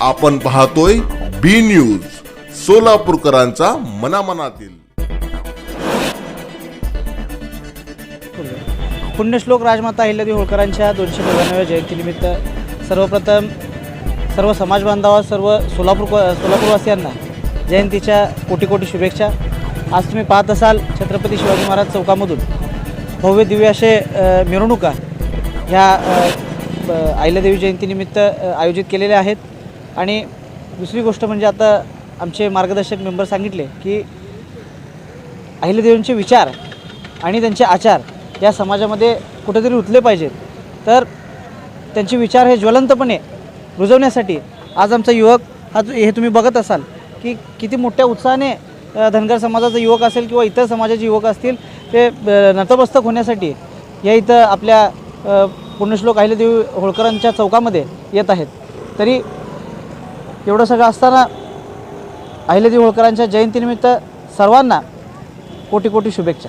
आपण पाहतोय बी न्यूज सोलापूरकरांचा मनामनातील. पुण्यश्लोक राजमाता अहिल्यादेवी होळकरांच्या दोनशे नव्याण्णव्या जयंतीनिमित्त सर्वप्रथम सर्व समाज बांधवा सर्व सोलापूर सोलापूरवासियांना जयंतीच्या कोटी कोटी शुभेच्छा. आज तुम्ही पाहत असाल छत्रपती शिवाजी महाराज चौकामधून भव्य दिव्य असे मिरवणुका ह्या अहिल्यादेवी जयंतीनिमित्त आयोजित केलेल्या आहेत. आणि दुसरी गोष्ट म्हणजे आता आमचे मार्गदर्शक मेंबर सांगितले की अहिल्यादेवींचे विचार आणि त्यांचे आचार या समाजामध्ये कुठेतरी रुतले पाहिजेत. तर त्यांचे विचार हे ज्वलंतपणे रुजवण्यासाठी आज आमचा युवक हा हे तुम्ही बघत असाल की किती मोठ्या उत्साहाने धनगर समाजाचा युवक असेल किंवा इतर समाजाचे युवक असतील ते नतमस्तक होण्यासाठी या इथं आपल्या पुण्यश्लोक अहिल्यादेवी होळकरांच्या चौकामध्ये येत आहेत. तरी एवढं सगळं असताना अहिल्यादेवी होळकरांच्या जयंतीनिमित्त सर्वांना कोटी कोटी शुभेच्छा.